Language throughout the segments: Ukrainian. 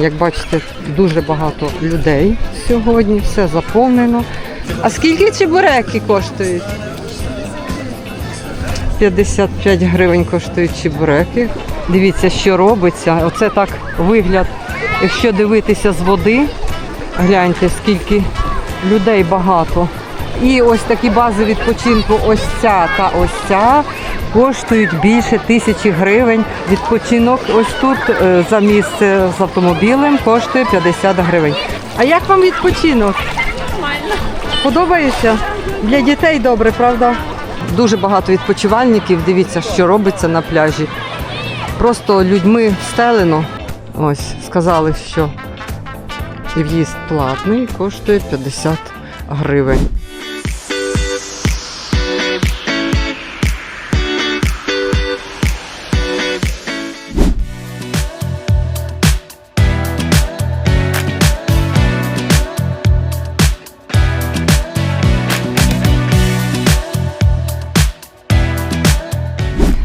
Як бачите, дуже багато людей сьогодні, все заповнено. А скільки чебуреки коштують? 55 гривень коштують чебуреки. Дивіться, що робиться. Оце так вигляд, якщо дивитися з води. Гляньте, скільки людей багато. І ось такі бази відпочинку, ось ця та ось ця коштують більше тисячі гривень. Відпочинок ось тут е, за місце з автомобілем коштує 50 гривень. А як вам відпочинок? Нормально. Подобається? Для дітей добре, правда? Дуже багато відпочивальників. Дивіться, що робиться на пляжі. Просто людьми стелено. Ось сказали, що в'їзд платний, коштує 50 гривень.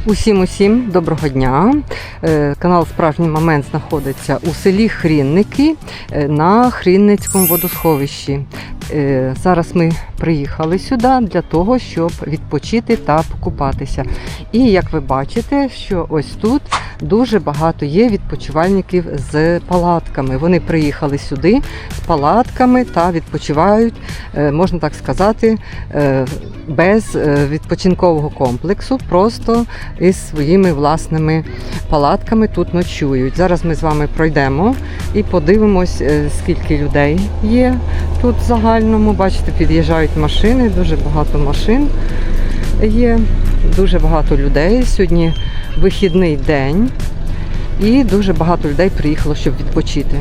Усім усім доброго дня. Е, Канал Справжній момент знаходиться у селі Хрінники е, на Хрінницькому водосховищі. Е, Зараз ми приїхали сюди для того, щоб відпочити та покупатися. І як ви бачите, що ось тут дуже багато є відпочивальників з палатками. Вони приїхали сюди з палатками та відпочивають, е, можна так сказати, е, без е, відпочинкового комплексу, просто із своїми власними палатками тут ночують. Зараз ми з вами пройдемо і подивимось, скільки людей є тут в загальному. Бачите, під'їжджають машини, дуже багато машин є, дуже багато людей. Сьогодні вихідний день, і дуже багато людей приїхало, щоб відпочити.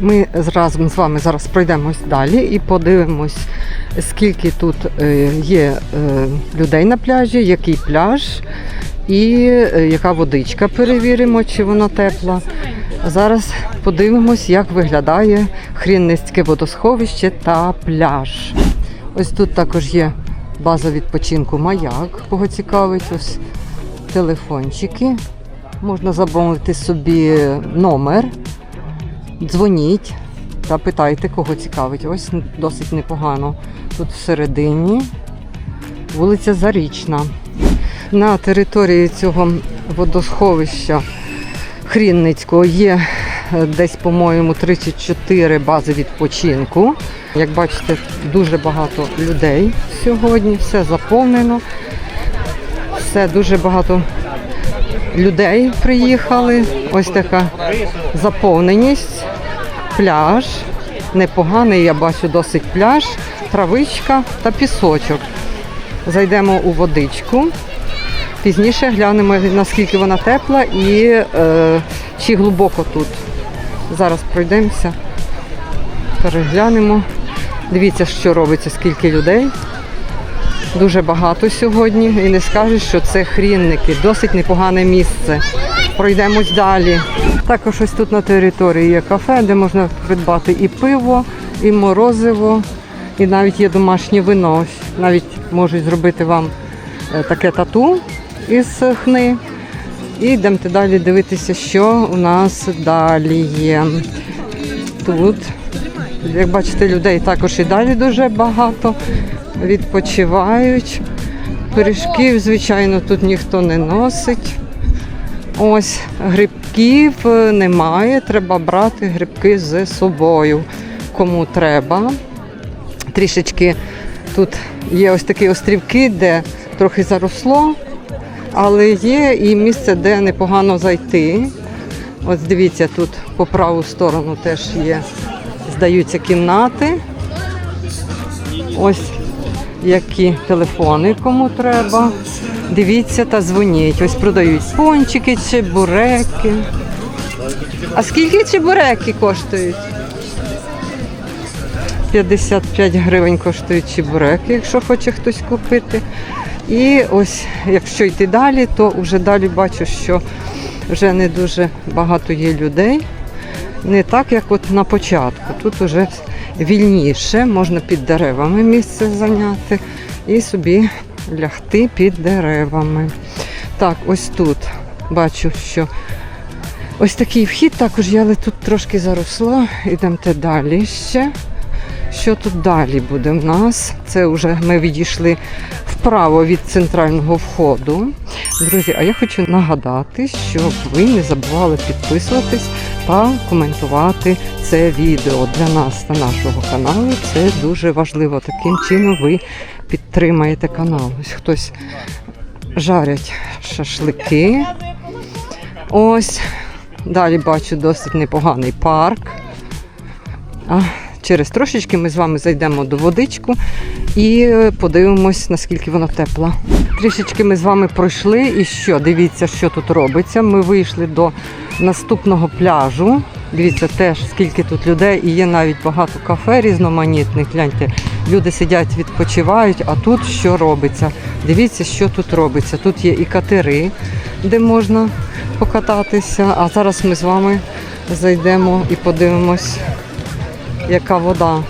Ми разом з вами зараз пройдемось далі і подивимось, скільки тут е, є е, людей на пляжі, який пляж і е, яка водичка. Перевіримо, чи вона тепла. Зараз подивимось, як виглядає Хрінницьке водосховище та пляж. Ось тут також є база відпочинку маяк, кого цікавить. Ось телефончики. Можна замовити собі номер. Дзвоніть та питайте, кого цікавить. Ось досить непогано. Тут всередині вулиця Зарічна. На території цього водосховища Хрінницького є е, десь, по-моєму, 34 бази відпочинку. Як бачите, дуже багато людей сьогодні, все заповнено. Все дуже багато людей приїхали. Ось така заповненість. Пляж. Непоганий, я бачу досить пляж, травичка та пісочок. Зайдемо у водичку. Пізніше глянемо, наскільки вона тепла і е, чи глибоко тут. Зараз пройдемося, переглянемо. Дивіться, що робиться, скільки людей. Дуже багато сьогодні. І не скажеш, що це хрінники. Досить непогане місце. Пройдемось далі. Також ось тут на території є кафе, де можна придбати і пиво, і морозиво, і навіть є домашнє вино. Навіть можуть зробити вам е, таке тату із хни. І йдемо далі дивитися, що у нас далі є. Тут, як бачите, людей також і далі дуже багато. Відпочивають. Пиріжків, звичайно, тут ніхто не носить. Ось грибків е, немає, треба брати грибки з собою. Кому треба. Трішечки тут є ось такі острівки, де трохи заросло, але є і місце, де непогано зайти. Ось дивіться, тут по праву сторону теж є, здаються кімнати. Ось які телефони кому треба. Дивіться та дзвоніть. Ось продають пончики, чебуреки. А скільки чебуреки коштують? 55 гривень коштують чебуреки, якщо хоче хтось купити. І ось, якщо йти далі, то вже далі бачу, що вже не дуже багато є людей. Не так, як от на початку. Тут вже вільніше, можна під деревами місце зайняти і собі лягти під деревами. Так, ось тут бачу, що Ось такий вхід також є, але тут трошки заросла. Ідемте далі ще. Що тут далі буде в нас? Це вже ми відійшли вправо від центрального входу. Друзі, а я хочу нагадати, щоб ви не забували підписуватись та коментувати це відео для нас та нашого каналу. Це дуже важливо. Таким чином ви підтримаєте канал. Ось хтось жарять шашлики. Ось. Далі бачу досить непоганий парк. А через трошечки ми з вами зайдемо до водичку і е, подивимось, наскільки вона тепла. Трішечки ми з вами пройшли і що? Дивіться, що тут робиться. Ми вийшли до наступного пляжу. Дивіться теж, скільки тут людей, і є навіть багато кафе різноманітних. Гляньте, люди сидять, відпочивають, а тут що робиться? Дивіться, що тут робиться. Тут є і катери, де можна покататися. А зараз ми з вами зайдемо і подивимось, яка вода.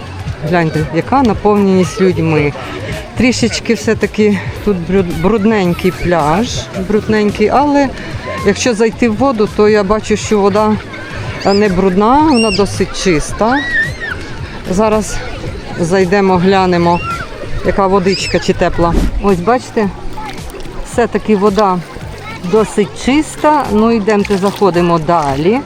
Гляньте, яка наповненість людьми. Трішечки все-таки тут брудненький пляж, брудненький, але якщо зайти в воду, то я бачу, що вода не брудна, вона досить чиста. Зараз зайдемо, глянемо, яка водичка чи тепла. Ось бачите, все-таки вода досить чиста. Ну йдемте, заходимо далі.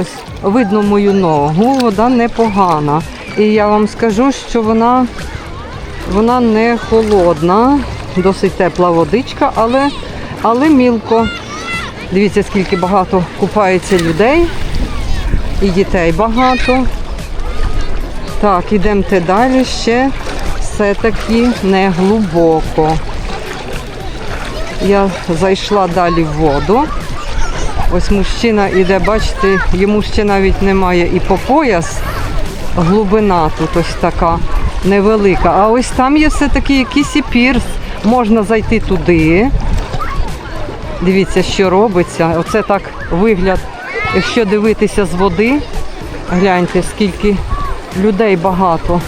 Ось видно мою ногу, вода непогана. І я вам скажу, що вона, вона не холодна, досить тепла водичка, але, але мілко. Дивіться, скільки багато купається людей і дітей багато. Так, ідемте далі ще все-таки не глибоко. Я зайшла далі в воду. Ось мужчина іде, бачите, йому ще навіть немає і по пояс. Глибина тут ось така невелика. А ось там є все-таки якийсь і пірс. Можна зайти туди. Дивіться, що робиться. Оце так вигляд, якщо дивитися з води. Гляньте, скільки людей багато.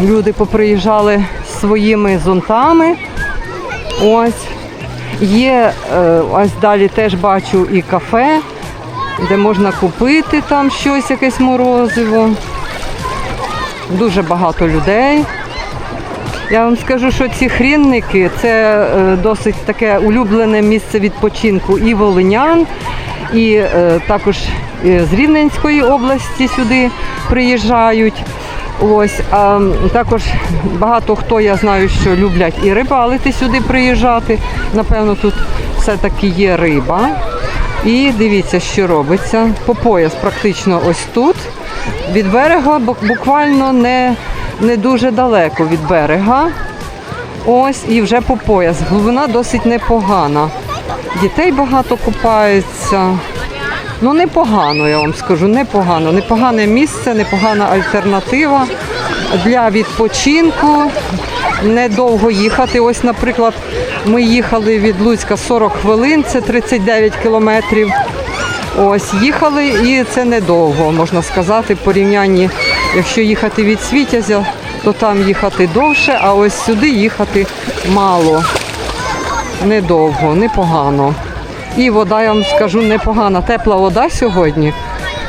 Люди поприїжджали своїми зонтами. Ось. Є е, ось далі теж бачу і кафе, де можна купити там щось, якесь морозиво. Дуже багато людей. Я вам скажу, що ці хрінники це е, досить таке улюблене місце відпочинку і волинян, і е, також е, з Рівненської області сюди приїжджають. Ось а також багато хто я знаю, що люблять і рибалити сюди приїжджати. Напевно, тут все-таки є риба. І дивіться, що робиться. По пояс практично ось тут. Від берега бу- буквально не, не дуже далеко від берега. Ось і вже по пояс. Глибина досить непогана. Дітей багато купаються. Ну, непогано, я вам скажу, непогано. Непогане місце, непогана альтернатива для відпочинку. Недовго їхати. Ось, наприклад, ми їхали від Луцька 40 хвилин, це 39 кілометрів. Ось їхали і це недовго, можна сказати, порівнянні, якщо їхати від Світязя, то там їхати довше, а ось сюди їхати мало. Недовго, непогано. І вода, я вам скажу, непогана. Тепла вода сьогодні.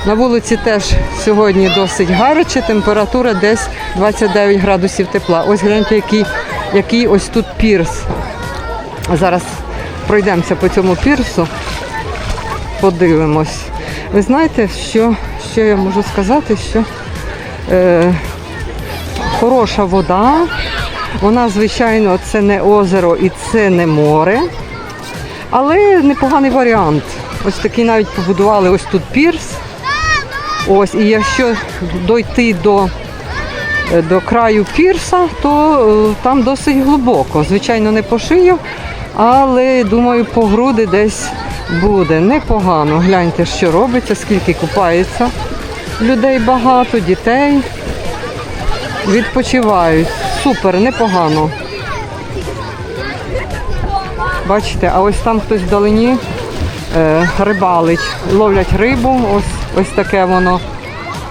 На вулиці теж сьогодні досить гаряче, температура десь 29 градусів тепла. Ось гляньте, який, який ось тут пірс. Зараз пройдемося по цьому пірсу, подивимось. Ви знаєте, що, що я можу сказати, що е, хороша вода. Вона, звичайно, це не озеро і це не море. Але непоганий варіант. Ось такий навіть побудували ось тут пірс. Ось, і якщо дойти до, е, до краю пірса, то е, там досить глибоко. Звичайно, не по шию, але думаю, по груди десь буде. Непогано. Гляньте, що робиться, скільки купається. Людей багато, дітей. Відпочивають. Супер, непогано. Бачите, а ось там хтось вдалині е, рибалить, ловлять рибу, ось, ось таке воно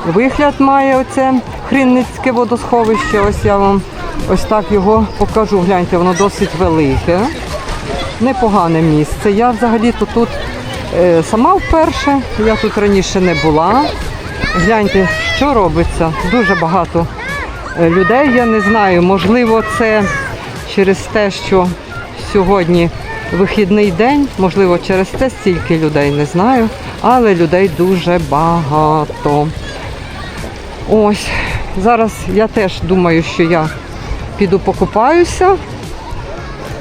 вигляд має оце Хринницьке водосховище. Ось я вам ось так його покажу. Гляньте, воно досить велике. Непогане місце. Я взагалі-то тут Е, Сама вперше, я тут раніше не була. Гляньте, що робиться. Дуже багато е, людей. Я не знаю, можливо, це через те, що сьогодні вихідний день, можливо, через те стільки людей не знаю, але людей дуже багато. Ось, зараз я теж думаю, що я піду покупаюся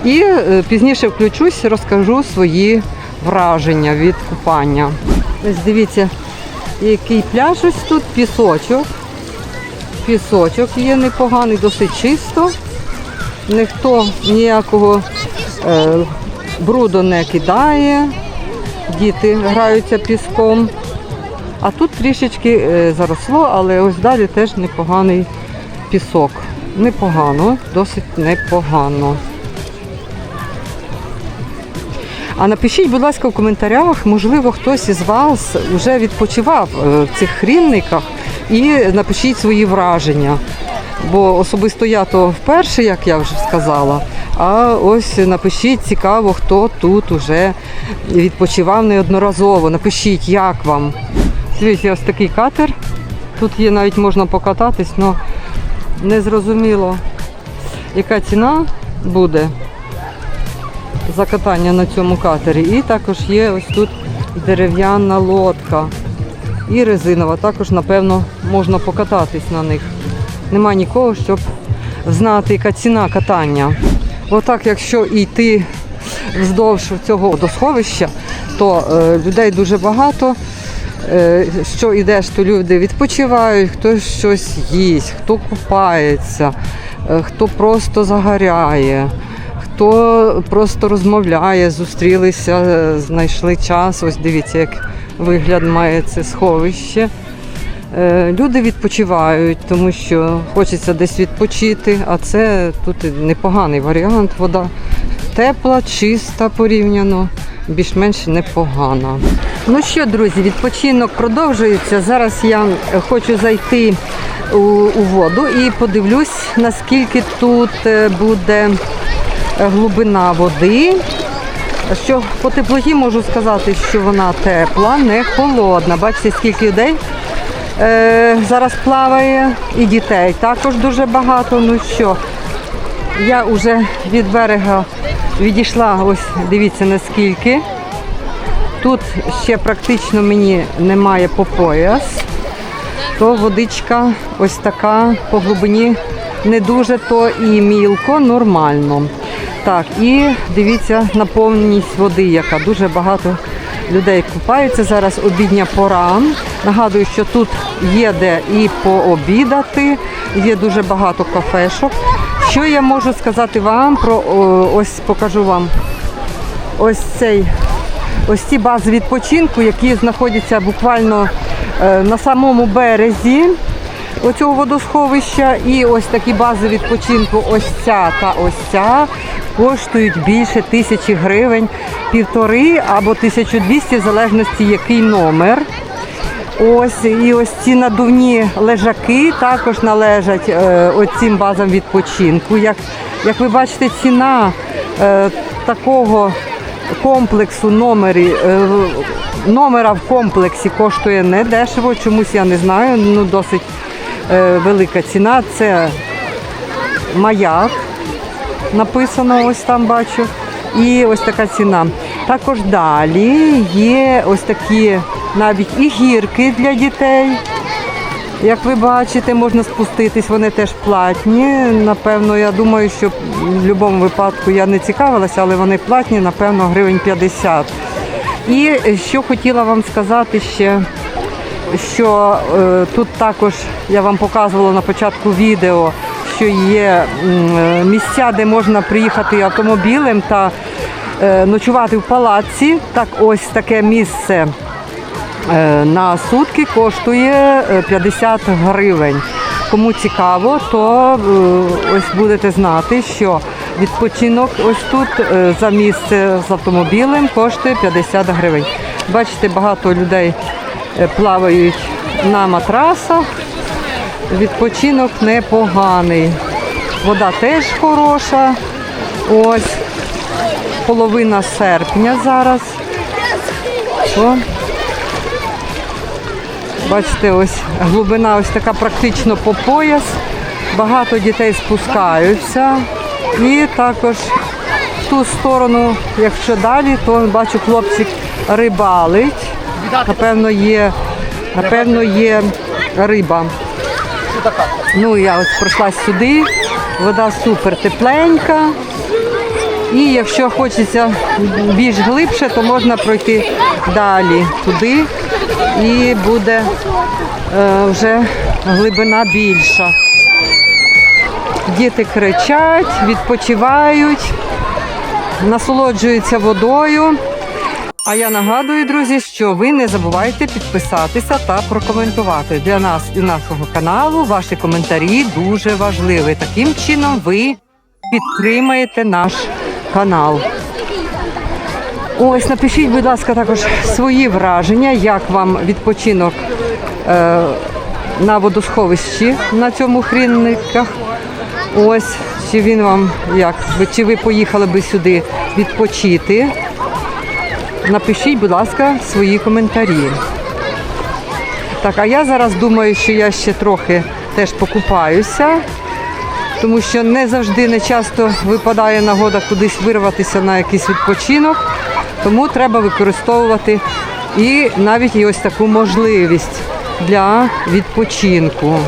і е, пізніше включусь, розкажу свої враження від купання. Ось дивіться, який пляж ось тут, пісочок. Пісочок є непоганий, досить чисто. Ніхто ніякого е, бруду не кидає. Діти граються піском. А тут трішечки е, заросло, але ось далі теж непоганий пісок. Непогано, досить непогано. А напишіть, будь ласка, в коментарях, можливо, хтось із вас вже відпочивав е, в цих хрінниках і напишіть свої враження. Бо особисто я то вперше, як я вже сказала. А ось напишіть цікаво, хто тут уже відпочивав неодноразово. Напишіть, як вам. Дивіться, ось такий катер. Тут є навіть можна покататись, але не зрозуміло, яка ціна буде за катання на цьому катері. І також є ось тут дерев'яна лодка і резинова. Також, напевно, можна покататись на них. Нема нікого, щоб знати, яка ціна катання. Отак, якщо йти вздовж цього водосховища, то е, людей дуже багато. Е, що йдеш, то люди відпочивають, хтось щось їсть, хто купається, е, хто просто загоряє, хто просто розмовляє, зустрілися, знайшли час. Ось дивіться, як вигляд має це сховище. Е, Люди відпочивають, тому що хочеться десь відпочити, а це тут непоганий варіант. Вода тепла, чиста порівняно, більш-менш непогана. Ну що, друзі, відпочинок продовжується. Зараз я хочу зайти у, воду і подивлюсь, наскільки тут е, буде глибина води. Що по теплоті можу сказати, що вона тепла, не холодна. Бачите, скільки людей е, зараз плаває, і дітей також дуже багато. Ну що, я вже від берега відійшла, ось дивіться наскільки. Тут ще практично мені немає по пояс, то водичка ось така по глибині не дуже, то і мілко, нормально. Так, і дивіться наповненість води, яка дуже багато людей купаються. Зараз обідня пора. Нагадую, що тут є де і пообідати, є дуже багато кафешок. Що я можу сказати вам про ось покажу вам ось цей ось ці бази відпочинку, які знаходяться буквально е, на самому березі оцього водосховища. І ось такі бази відпочинку, ось ця та ось ця, коштують більше тисячі гривень, півтори або 1200, в залежності який номер. Ось і ось ці надувні лежаки також належать е, оцім базам відпочинку. Як, як ви бачите, ціна е, такого комплексу номері, е, номера в комплексі коштує не дешево, чомусь я не знаю. Ну досить е, велика ціна. Це маяк написано, ось там бачу. І ось така ціна. Також далі є ось такі навіть і гірки для дітей. Як ви бачите, можна спуститись, вони теж платні. Напевно, я думаю, що в будь-якому випадку я не цікавилася, але вони платні, напевно, гривень 50. І що хотіла вам сказати ще, що е, тут також я вам показувала на початку відео, що є е, місця, де можна приїхати автомобілем та е, ночувати в палаці. Так ось таке місце е, на сутки коштує е, 50 гривень. Кому цікаво, то ось будете знати, що відпочинок ось тут за місце з автомобілем коштує 50 гривень. Бачите, багато людей плавають на матрасах. Відпочинок непоганий. Вода теж хороша. Ось половина серпня зараз. О. Бачите, ось глибина ось така практично по пояс. Багато дітей спускаються. І також в ту сторону, якщо далі, то бачу, хлопчик рибалить. Напевно, є, напевно, є риба. Ну, я ось пройшла сюди, вода супер тепленька. І якщо хочеться більш глибше, то можна пройти далі туди і буде е, вже глибина більша. Діти кричать, відпочивають, насолоджуються водою. А я нагадую, друзі, що ви не забувайте підписатися та прокоментувати. Для нас і нашого каналу ваші коментарі дуже важливі. Таким чином ви підтримаєте наш канал. Ось напишіть, будь ласка, також свої враження, як вам відпочинок е, на водосховищі на цьому хрінниках. Ось, чи він вам як чи ви поїхали би сюди відпочити? Напишіть, будь ласка, свої коментарі. Так, а я зараз думаю, що я ще трохи теж покупаюся, тому що не завжди, не часто випадає нагода кудись вирватися на якийсь відпочинок, тому треба використовувати і навіть і ось таку можливість для відпочинку.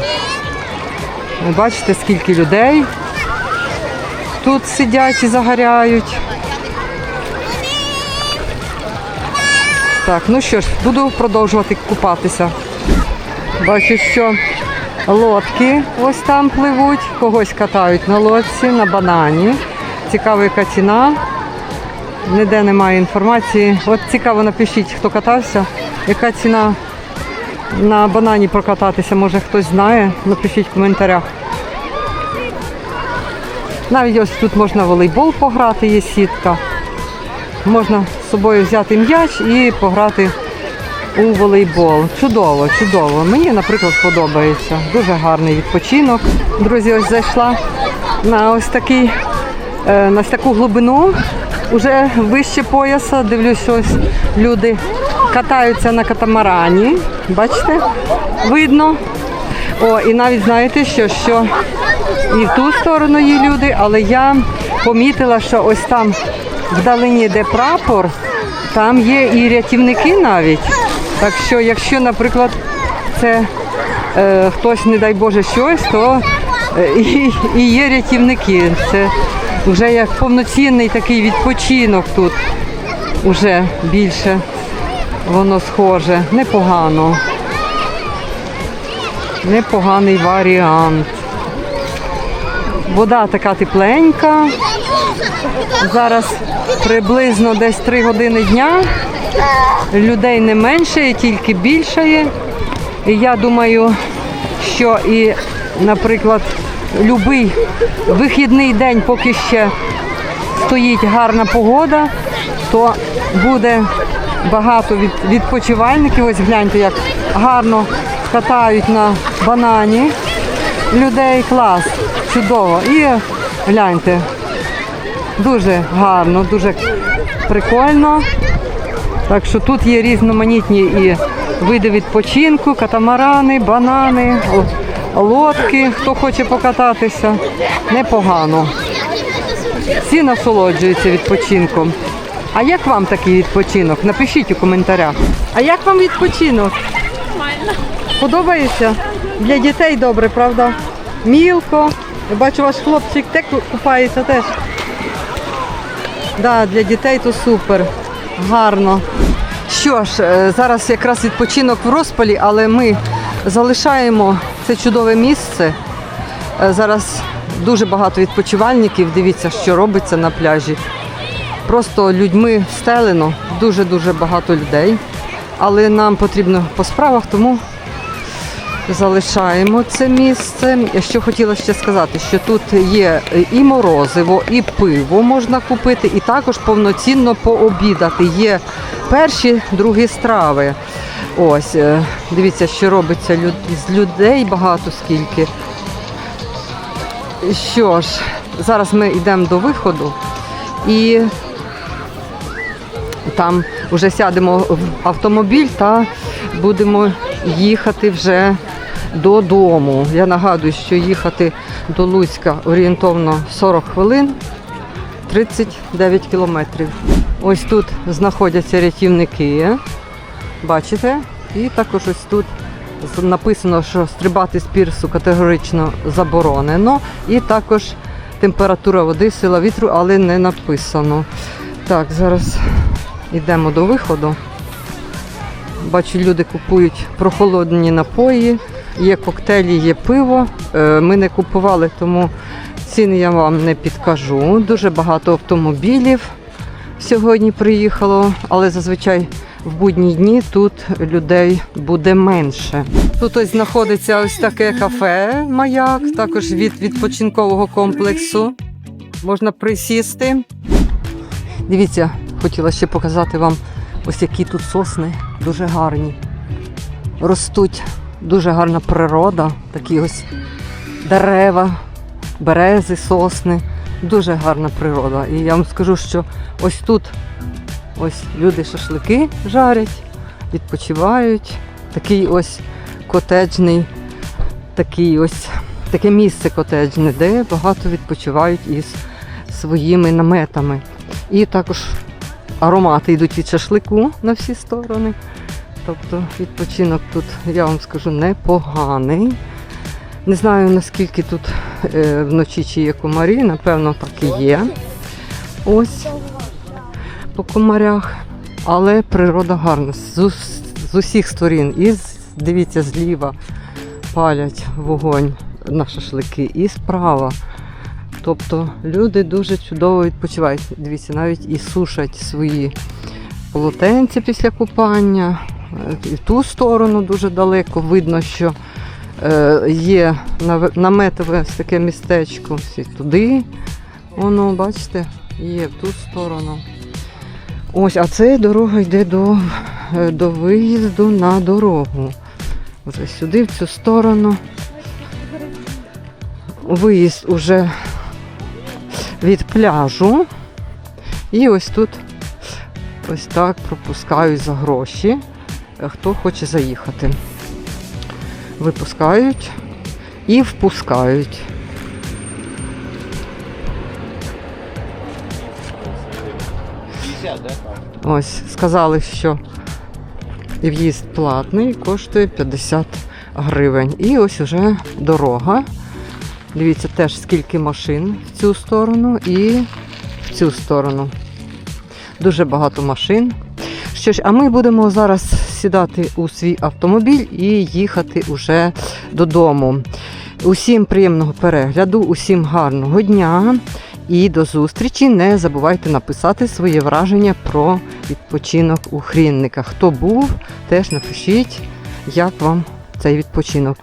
Ви бачите, скільки людей тут сидять і загоряють. Так, ну що ж, буду продовжувати купатися. Бачу, що лодки ось там пливуть, когось катають на лодці, на банані. Цікава яка ціна. Ніде немає інформації. От цікаво, напишіть, хто катався, яка ціна на банані прокататися, може хтось знає, напишіть в коментарях. Навіть ось тут можна волейбол пограти, є сітка. Можна з собою взяти м'яч і пограти у волейбол. Чудово, чудово. Мені, наприклад, подобається. Дуже гарний відпочинок. Друзі, ось зайшла на ось такий, е, на ось таку глибину, уже вище пояса. Дивлюсь, ось люди катаються на катамарані. Бачите? Видно. О, і навіть знаєте, що, що і в ту сторону є люди, але я помітила, що ось там вдалині, де прапор, там є і рятівники навіть. Так що, якщо, наприклад, це е, хтось, не дай Боже, щось, то е, і, є рятівники. Це вже як повноцінний такий відпочинок тут. Уже більше воно схоже. Непогано. Непоганий варіант. Вода така тепленька. Зараз приблизно десь 3 години дня. Людей не менше, тільки більше. І я думаю, що і, наприклад, будь-який вихідний день, поки ще стоїть гарна погода, то буде багато від, відпочивальників. Ось гляньте, як гарно катають на банані людей. Клас, чудово. І гляньте, дуже гарно, дуже прикольно. Так що тут є різноманітні і види відпочинку, катамарани, банани, лодки, хто хоче покататися. Непогано. Всі насолоджуються відпочинком. А як вам такий відпочинок? Напишіть у коментарях. А як вам відпочинок? Подобається? Для дітей добре, правда? Мілко. Я бачу, ваш хлопчик те купається теж. Да, для дітей то супер. Гарно. Що ж, е, зараз якраз відпочинок в розпалі, але ми залишаємо це чудове місце. Е, Зараз дуже багато відпочивальників. Дивіться, що робиться на пляжі. Просто людьми стелено, дуже-дуже багато людей. Але нам потрібно по справах, тому залишаємо це місце. Що хотіла ще сказати, що тут є і морозиво, і пиво можна купити, і також повноцінно пообідати. Є перші, другі страви. Ось, е, дивіться, що робиться люд- з людей багато скільки. Що ж, зараз ми йдемо до виходу і там вже сядемо в автомобіль та будемо їхати вже додому. Я нагадую, що їхати до Луцька орієнтовно 40 хвилин, 39 кілометрів. Ось тут знаходяться рятівники. Бачите? І також ось тут написано, що стрибати з пірсу категорично заборонено. І також температура води, сила вітру, але не написано. Так, зараз йдемо до виходу. Бачу, люди купують прохолодні напої, є коктейлі, є пиво. Е, Ми не купували, тому ціни я вам не підкажу. Дуже багато автомобілів сьогодні приїхало, але зазвичай в будні дні тут людей буде менше. Тут ось знаходиться ось таке кафе маяк, також від відпочинкового комплексу. Можна присісти. Дивіться, хотіла ще показати вам ось які тут сосни, дуже гарні. Ростуть дуже гарна природа, такі ось дерева, берези, сосни. Дуже гарна природа. І я вам скажу, що ось тут ось люди шашлики жарять, відпочивають. Такий ось котеджний, такий ось таке місце котеджне, де багато відпочивають із своїми наметами. І також аромати йдуть від шашлику на всі сторони. Тобто відпочинок тут, я вам скажу, непоганий. Не знаю наскільки тут е, вночі чи є комарі, напевно, так і є. Ось по комарях. Але природа гарна. З, з усіх сторін. І дивіться, зліва палять вогонь на шашлики, і справа. Тобто люди дуже чудово відпочивають. Дивіться, навіть і сушать свої полотенця після купання. І в ту сторону дуже далеко видно, що е, є наметове таке містечко. Всі туди. Воно, бачите, є в ту сторону. Ось, а це дорога йде до, е, до виїзду на дорогу. Вже сюди, в цю сторону. Виїзд уже від пляжу. І ось тут ось так пропускають за гроші, хто хоче заїхати. Випускають і впускають. Ось, сказали, що в'їзд платний, коштує 50 гривень. І ось уже дорога. Дивіться теж скільки машин в цю сторону і в цю сторону. Дуже багато машин. Що ж, а ми будемо зараз сідати у свій автомобіль і їхати уже додому. Усім приємного перегляду, усім гарного дня і до зустрічі. Не забувайте написати своє враження про відпочинок у Хрінниках. Хто був, теж напишіть, як вам цей відпочинок.